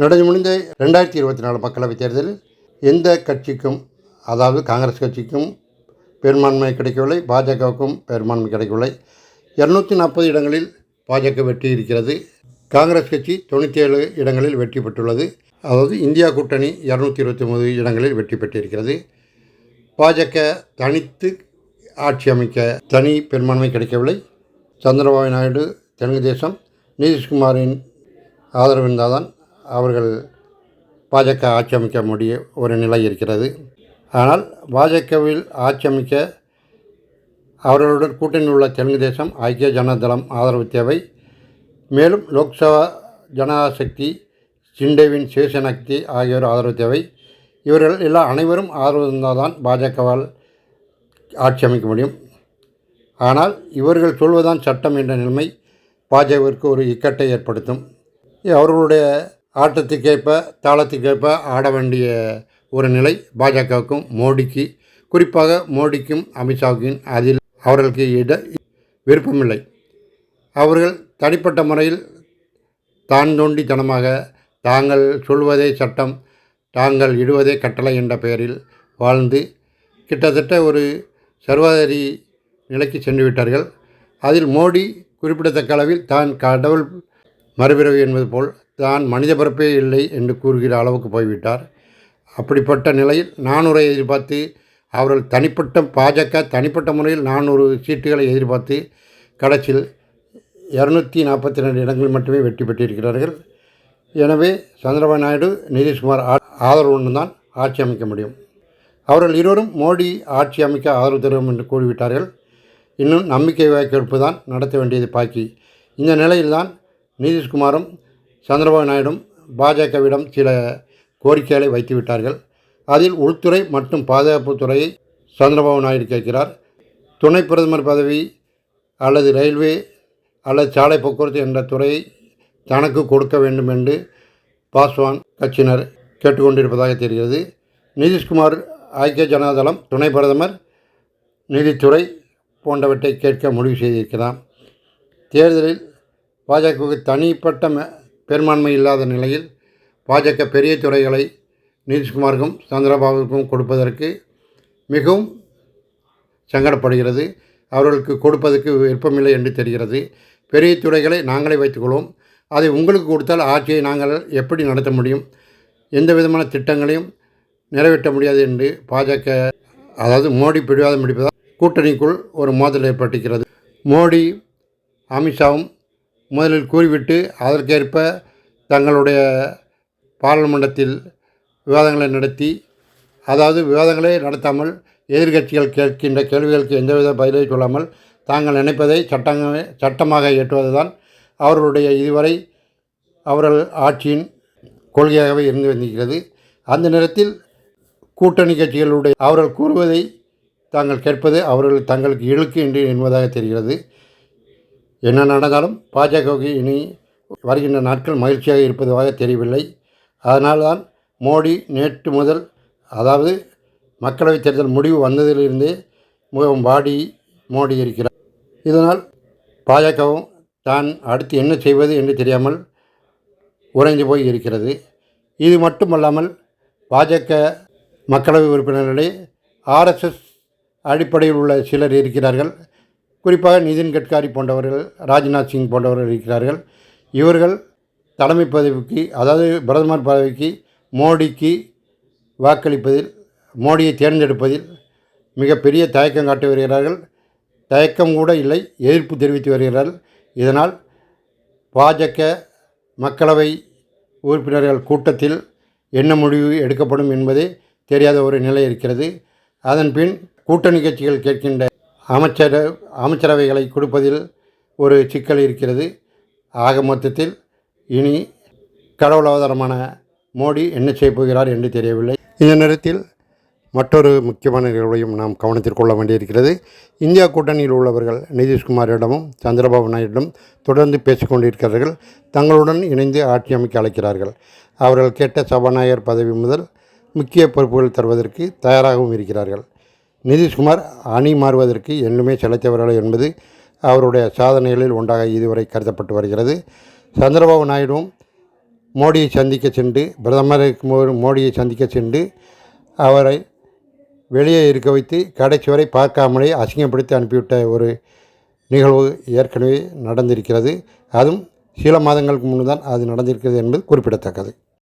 நடந்து முடிந்த ரெண்டாயிரத்தி இருபத்தி நாலு மக்களவைத் தேர்தலில் எந்த கட்சிக்கும் அதாவது காங்கிரஸ் கட்சிக்கும் பெரும்பான்மை கிடைக்கவில்லை பாஜகவுக்கும் பெரும்பான்மை கிடைக்கவில்லை. இரநூத்தி நாற்பது இடங்களில் பாஜக வெற்றி இருக்கிறது. காங்கிரஸ் கட்சி தொண்ணூற்றி ஏழு இடங்களில் வெற்றி பெற்றுள்ளது. அதாவது இந்தியா கூட்டணி இரநூத்தி இருபத்தி ஒன்பது இடங்களில் வெற்றி பெற்றிருக்கிறது. பாஜக தனித்து ஆட்சி அமைக்க தனி பெரும்பான்மை கிடைக்கவில்லை. சந்திரபாபு நாயுடு தெலுங்கு தேசம். நிதிஷ்குமாரின் ஆதரவு இருந்தால்தான் அவர்கள் பாஜக ஆட்சி அமைக்க முடிய ஒரு நிலை இருக்கிறது. ஆனால் பாஜகவில் ஆட்சி அமைக்க அவர்களுடன் கூட்டணியில் உள்ள தெலுங்கு தேசம் ஐக்கிய ஜனதளம் ஆதரவு தேவை. மேலும் லோக்சபா ஜனசக்தி சிண்டேவின் சிவசேனக்தி ஆகியோர் ஆதரவு தேவை. இவர்கள் எல்லாம் அனைவரும் ஆதரவு இருந்தால்தான் பாஜகவால் ஆட்சி அமைக்க முடியும். ஆனால் இவர்கள் சொல்வதுதான் சட்டம் என்ற நிலைமை பாஜகவிற்கு ஒரு இக்கட்டை ஏற்படுத்தும். அவர்களுடைய ஆட்டத்துக்கேற்ப தாளத்துக்கேற்ப ஆட வேண்டிய ஒரு நிலை பாஜகவுக்கும் மோடிக்கு. குறிப்பாக மோடிக்கும் அமித்ஷாவுக்கும் அதில் அவர்களுக்கு இட விருப்பமில்லை. அவர்கள் தனிப்பட்ட முறையில் தான் தோண்டித்தனமாக தாங்கள் சொல்வதே சட்டம் தாங்கள் இடுவதே கட்டளை என்ற பெயரில் வாழ்ந்து கிட்டத்தட்ட ஒரு சர்வாதாரி நிலைக்கு சென்று விட்டார்கள். அதில் மோடி குறிப்பிடத்தக்க அளவில் தான் கடவுள் மறுபிறவி என்பது போல் தான் மனித பிறப்பே இல்லை என்று கூறுகிற அளவுக்கு போய்விட்டார். அப்படிப்பட்ட நிலையில் நானூறை எதிர்பார்த்து அவர்கள் தனிப்பட்ட பாஜக தனிப்பட்ட முறையில் நானூறு சீட்டுகளை எதிர்பார்த்து கடைசியில் இரநூத்தி நாற்பத்தி ரெண்டு இடங்களில் மட்டுமே வெற்றி பெற்றிருக்கிறார்கள். எனவே சந்திரபாபு நாயுடு நிதிஷ்குமார் ஆதரவு ஆதரவுடன் தான் ஆட்சி அமைக்க முடியும். அவர்கள் இருவரும் மோடி ஆட்சி அமைக்க ஆதரவு தருவோம் என்று கூறிவிட்டார்கள். இன்னும் நம்பிக்கை வாய்க்கெடுப்பு தான் நடத்த வேண்டியது பாக்கி. இந்த நிலையில்தான் நிதிஷ்குமாரும் சந்திரபாபு நாயுடும் பாஜகவிடம் சில கோரிக்கைகளை வைத்துவிட்டார்கள். அதில் உள்துறை மற்றும் பாதுகாப்பு துறையை சந்திரபாபு நாயுடு கேட்கிறார். துணை பிரதமர் பதவி அல்லது ரயில்வே அல்லது சாலை போக்குவரத்து என்ற துறையை தனக்கு கொடுக்க வேண்டும் என்று பாஸ்வான் கட்சியினர் கேட்டுக்கொண்டிருப்பதாக தெரிகிறது. நிதிஷ்குமார் ஐக்கிய ஜனதாதளம் துணை பிரதமர் நிதித்துறை போன்றவற்றை கேட்க முடிவு செய்திருக்கிறார். தேர்தலில் பாஜகவுக்கு தனிப்பட்ட பெரும்பான்மை இல்லாத நிலையில் பாஜக பெரிய துறைகளை நிதிஷ்குமாருக்கும் சந்திரபாபுக்கும் கொடுப்பதற்கு மிகவும் சங்கடப்படுகிறது. அவர்களுக்கு கொடுப்பதற்கு விருப்பமில்லை என்று தெரிகிறது. பெரிய துறைகளை நாங்களே வைத்துக்கொள்வோம். அதை உங்களுக்கு கொடுத்தால் ஆட்சியை நாங்கள் எப்படி நடத்த முடியும்? எந்த விதமான திட்டங்களையும் நிறைவேற்ற முடியாது என்று பாஜக அதாவது மோடி பிடிவாதம் பிடிப்பதால் கூட்டணிக்குள் ஒரு மோதல் ஏற்பட்டிருக்கிறது. மோடி அமித்ஷாவும் முதலில் கூறிவிட்டு அதற்கேற்ப தங்களுடைய பாராளுமன்றத்தில் விவாதங்களை நடத்தி அதாவது விவாதங்களே நடத்தாமல் எதிர்க்கட்சிகள் கேட்கின்ற கேள்விகளுக்கு எந்தவித பதிலை சொல்லாமல் தாங்கள் நினைப்பதை சட்டங்க சட்டமாக ஏற்றுவதுதான் அவர்களுடைய இதுவரை அவர்கள் ஆட்சியின் கொள்கையாகவே இருந்து வந்திருக்கிறது. அந்த நேரத்தில் கூட்டணி கட்சிகளுடைய அவர்கள் கூறுவதை தாங்கள் கேட்பது அவர்கள் தங்களுக்கு இழுக்கு என்று என்பதாக தெரிகிறது. என்ன நடந்தாலும் பாஜகவுக்கு இனி வருகின்ற நாட்கள் மகிழ்ச்சியாக இருப்பதாக தெரியவில்லை. அதனால்தான் மோடி நேற்று முதல் அதாவது மக்களவைத் தேர்தல் முடிவு வந்ததிலிருந்தே மிகவும் வாடி மோடி இருக்கிறார். இதனால் பாஜகவும் தான் அடுத்து என்ன செய்வது என்று தெரியாமல் உறைந்து போய் இருக்கிறது. இது மட்டுமல்லாமல் பாஜக மக்களவை உறுப்பினர்களே ஆர்எஸ்எஸ் அடிப்படையில் உள்ள சிலர் இருக்கிறார்கள். குறிப்பாக நிதின் கட்காரி போன்றவர்கள் ராஜ்நாத் சிங் போன்றவர்கள் இருக்கிறார்கள். இவர்கள் தலைமை பதவிக்கு அதாவது பிரதமர் பதவிக்கு மோடிக்கு வாக்களிப்பதில் மோடியை தேர்ந்தெடுப்பதில் மிகப்பெரிய தயக்கம் காட்டி வருகிறார்கள். தயக்கம் கூட இல்லை எதிர்ப்பு தெரிவித்து வருகிறார்கள். இதனால் பாஜக மக்களவை உறுப்பினர்கள் கூட்டத்தில் என்ன முடிவு எடுக்கப்படும் என்பதே தெரியாத ஒரு நிலை இருக்கிறது. அதன் பின் கூட்டணி கட்சிகள் கேட்கின்ற அமைச்சர அமைச்சரவைகளை கொடுப்பதில் ஒரு சிக்கல் இருக்கிறது. ஆக மொத்தத்தில் இனி கடவுள் அவதாரமான மோடி என்ன செய்ய போகிறார் என்று தெரியவில்லை. இந்த நேரத்தில் மற்றொரு முக்கியமான நிகழ்வையும் நாம் கவனத்தில் கொள்ள வேண்டியிருக்கிறது. இந்தியா கூட்டணியில் உள்ளவர்கள் நிதிஷ்குமாரிடமும் சந்திரபாபு நாயுடிடம் தொடர்ந்து பேசிக்கொண்டிருக்கிறார்கள். தங்களுடன் இணைந்து ஆட்சி அமைக்க அழைக்கிறார்கள். அவர்கள் கேட்ட சபாநாயகர் பதவி முதல் முக்கிய பொறுப்புகள் தருவதற்கு தயாராகவும் இருக்கிறார்கள். நிதிஷ்குமார் அணி மாறுவதற்கு என்னுமே செலுத்தவர்கள் என்பது அவருடைய சாதனைகளில் ஒன்றாக இதுவரை கருதப்பட்டு வருகிறது. சந்திரபாபு நாயுடுவும் மோடியை சந்திக்க சென்று பிரதமர் இருக்கும்போது மோடியை சந்திக்க சென்று அவரை வெளியே இருக்க வைத்து கடைசி வரை பார்க்காமலே அசிங்கப்படுத்தி அனுப்பிவிட்ட ஒரு நிகழ்வு ஏற்கனவே நடந்திருக்கிறது. அதுவும் சில மாதங்களுக்கு முன்பு தான் அது நடந்திருக்கிறது என்பது குறிப்பிடத்தக்கது.